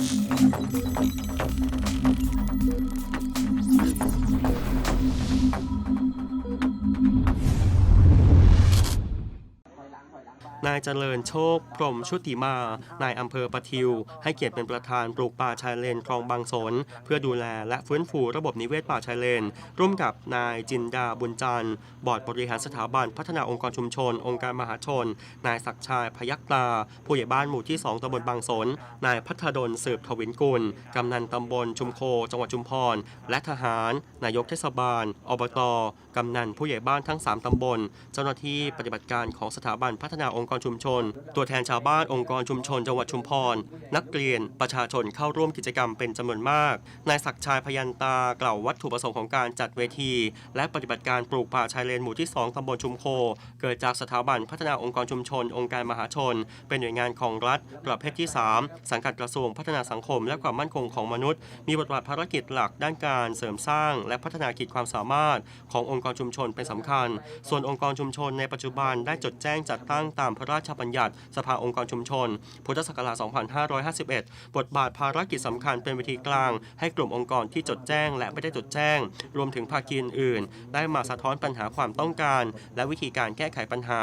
Thank you. นายเจริญโชค พรมชุติมา นายอำเภอปะทิว ให้เกียรติเป็นประธานปลูกป่าชายเลนคลองบางสน เพื่อดูแลและฟื้นฟูระบบนิเวศป่าชายเลน ร่วมกับนายจินดาบุญจันทร์บอร์ดบริหารสถาบันพัฒนาองค์กรชุมชน องค์การมหาชน นายศักชายพยักตา ผู้ใหญ่บ้านหมู่ที่ 2ตำบลบางสน นายพัฒดลสืบทวินกุล กำนันตำบลชุมโค จังหวัดชุมพร และทหาร นายกเทศบาล อบต กำนันผู้ใหญ่บ้านทั้ง 3ตำบล เจ้าหน้าที่ปฏิบัติการของสถาบันพัฒนาองค์กรชุมชน ตัวแทนชาวบ้านองค์กรชุมชนจังหวัดชุมพร นักเรียน ประชาชนเข้าร่วมกิจกรรมเป็นจำนวนมาก นายศักชายพยันตากล่าววัตถุประสงค์ของการจัดเวที และปฏิบัติการปลูกป่าชายเลนหมู่ที่ 2 ตำบลชุมโค เกิดจากสถาบันพัฒนาองค์กรชุมชน องค์การมหาชน เป็นหน่วยงานของรัฐ ประเภทที่ 3 สังกัดกระทรวงพัฒนาสังคม และความมั่นคงของมนุษย์ มีบทบาทภารกิจหลักด้านการเสริมสร้าง และพัฒนาขีดความสามารถ ขององค์กรชุมชนเป็นสำคัญ ส่วนองค์กรชุมชนในปัจจุบันได้จดแจ้งจัดตั้งตามพระราชบัญญัติ สภาองค์กรชุมชน พุทธศักราช 2551 บทบาทภารกิจสำคัญเป็นเวทีกลาง ให้กลุ่มองค์กรที่จดแจ้ง และไม่ได้จดแจ้ง รวมถึงภาคีอื่น ได้มาสะท้อนปัญหาความต้องการ และวิธีการแก้ไขปัญหา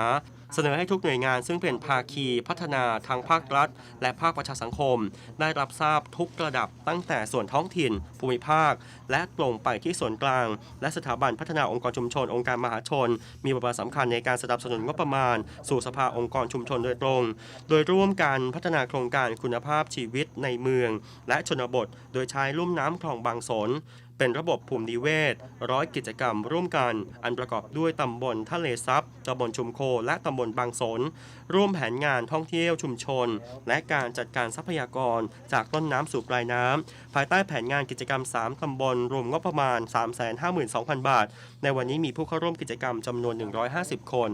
เสนอให้ทุกหน่วยงานซึ่งเป็นภาคีพัฒนาทางภาครัฐ และภาคประชาสังคม ได้รับทราบทุกระดับตั้งแต่ส่วนท้องถิ่น ภูมิภาค และลงไปที่ส่วนกลาง และสถาบันพัฒนาองค์กรชุมชน องค์การมหาชน มีบทบาทสำคัญในการสนับสนุนงบประมาณ สู่สภาองค์กรชุมชนโดยตรง โดยร่วมกันพัฒนาโครงการคุณภาพชีวิตในเมือง และชนบท โดยใช้ลุ่มน้ำคลองบางสน เป็นระบบภูมินิเวศ ร้อยกิจกรรมร่วมกัน อันประกอบด้วยตำบลทะเลซับตำบลชุมโค และตำบลบางสน ร่วมแผนงานท่องเที่ยวชุมชน และการจัดการทรัพยากรจากต้นน้ำสู่ปลายน้ำ ภายใต้แผนงานกิจกรรม 3 ตำบล รวมงบประมาณ 352,000 บาท ในวันนี้มีผู้เข้าร่วมกิจกรรมจำนวน 150 คน